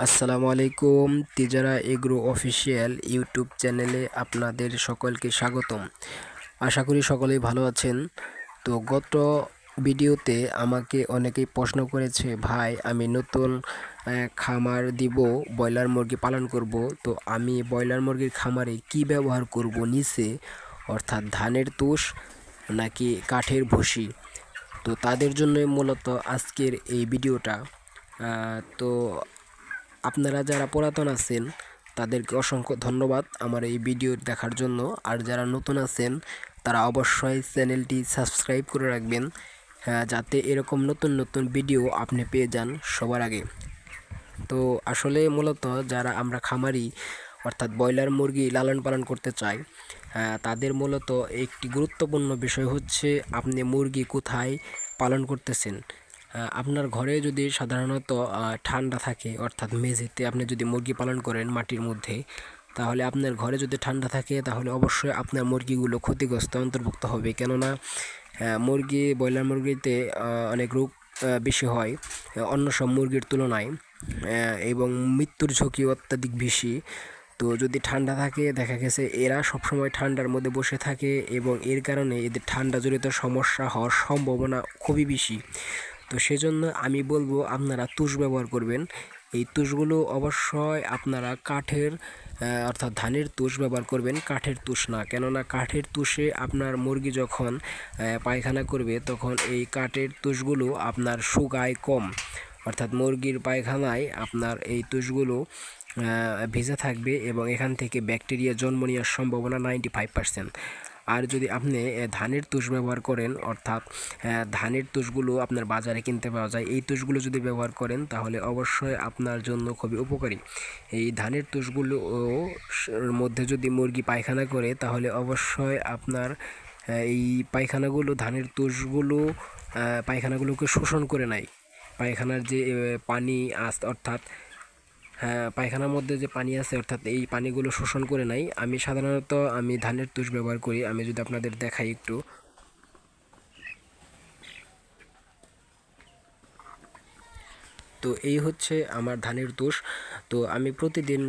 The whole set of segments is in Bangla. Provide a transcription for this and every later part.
আসসালামু আলাইকুম, তিজারা এগ্রো অফিসিয়াল ইউটিউব চ্যানেলে আপনাদের সকলকে স্বাগতম। আশা করি সকলেই ভালো আছেন। তো গত ভিডিওতে আমাকে অনেকেই প্রশ্ন করেছে, ভাই, আমি নতুন খামার দিব, ব্রয়লার মুরগি পালন করব। তো আমি ব্রয়লার মুরগির খামারে কি ব্যবহার করব নিচে? অর্থাৎ ধানের তুষ নাকি কাঠের ভুসি? তো তাদের জন্যই মূলত আজকের এই ভিডিওটা। তো আপনারা যারা পুরাতন আছেন তাদেরকে অসংখ্য ধন্যবাদ আমার এই ভিডিও দেখার জন্য। আর যারা নতুন আছেন তারা অবশ্যই চ্যানেলটি সাবস্ক্রাইব করে রাখবেন হ্যাঁ, যাতে এরকম নতুন নতুন ভিডিও আপনি পেয়ে যান সবার আগে। তো আসলে মূলত যারা আমরা খামারি অর্থাৎ ব্রয়লার মুরগি লালন পালন করতে চাই আহ, তাদের মূলত একটি গুরুত্বপূর্ণ বিষয় হচ্ছে আপনি মুরগি কোথায় পালন করতেছেন। আপনার ঘরে যদি সাধারণত ঠান্ডা থাকে, অর্থাৎ মেঝেতে আপনি যদি মুরগি পালন করেন মাটির মধ্যে, তাহলে আপনার ঘরে যদি ঠান্ডা থাকে, তাহলে অবশ্যই আপনার মুরগিগুলো ক্ষতিগ্রস্ত অন্তর্ভুক্ত হবে। কেননা মুরগি, ব্রয়লার মুরগিতে অনেক রোগ বেশি হয় অন্য সব মুরগির তুলনায় এবং মৃত্যুর ঝুঁকি অত্যাধিক বেশি। তো যদি ঠান্ডা থাকে, দেখা গেছে এরা সবসময় ঠান্ডার মধ্যে বসে থাকে এবং এর কারণে এদের ঠান্ডা জনিত সমস্যা হওয়ার সম্ভাবনা খুবই বেশি। তো সেজন্য আমি বলব আপনারা তুষ ব্যবহার করবেন। এই তুষগুলো অবশ্যই আপনারা কাঠের অর্থাৎ ধানের তুষ ব্যবহার করবেন, কাঠের তুষ না। কেননা কাঠের তুষে আপনার মুরগি যখন পায়খানা করবে, তখন এই কাঠের তুষগুলো আপনার শুকায় কম। অর্থাৎ মুরগির পায়খানায় আপনার এই তুষগুলো ভেজে থাকবে এবং এখান থেকে ব্যাকটেরিয়া জন্ম নেওয়ার সম্ভাবনা নাইনটি ফাইভ পার্সেন্ট আর যদি আপনি ধানের তুষ ব্যবহার করেন, অর্থাৎ ধানের তুষগুলো আপনার বাজারে কিনতে পাওয়া যায়, এই তুষগুলো যদি ব্যবহার করেন, তাহলে অবশ্যই আপনার জন্য খুবই উপকারী। এই ধানের তুষগুলো মধ্যে যদি মুরগি পায়খানা করে, তাহলে অবশ্যই আপনার এই পায়খানাগুলো, ধানের তুষগুলো পায়খানাগুলোকে শোষণ করে নেয়। পায়খানার যে পানি আস অর্থাৎ পায়খানার মধ্যে যে পানি আছে, অর্থাৎ এই পানিগুলো শোষণ করে নাই, আমি সাধারণত আমি ধানের তুষ ব্যবহার করি। আমি যদি আপনাদের দেখাই একটু। তো এই হচ্ছে আমার ধানের তুষ। তো আমি প্রতিদিন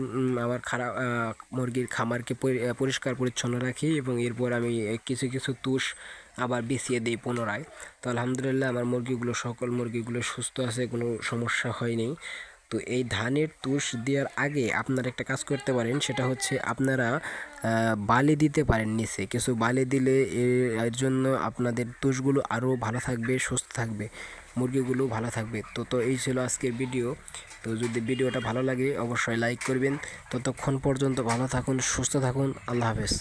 আমার খারাপ মুরগির খামারকে পরিষ্কার পরিচ্ছন্ন রাখি এবং এরপর আমি কিছু কিছু তুষ আবার বিছিয়ে দিই পুনরায়। তো আলহামদুলিল্লাহ, আমার মুরগিগুলো, সকল মুরগিগুলো সুস্থ আছে, কোনো সমস্যা হয়নি। তো এই ধানের তুষ দেওয়ার আগে আপনারা একটা কাজ করতে পারেন, সেটা হচ্ছে আপনারা বালি দিতে পারেন নিচে। কিছু বালি দিলে এর জন্য আপনাদের তুষগুলো আরও ভালো থাকবে, সুস্থ থাকবে মুরগিগুলো ভালো থাকবে। তো তো এই ছিল আজকের ভিডিও। তো যদি ভিডিওটা ভালো লাগে, অবশ্যই লাইক করবেন। ততক্ষণ পর্যন্ত ভালো থাকুন, সুস্থ থাকুন। আল্লাহ হাফেজ।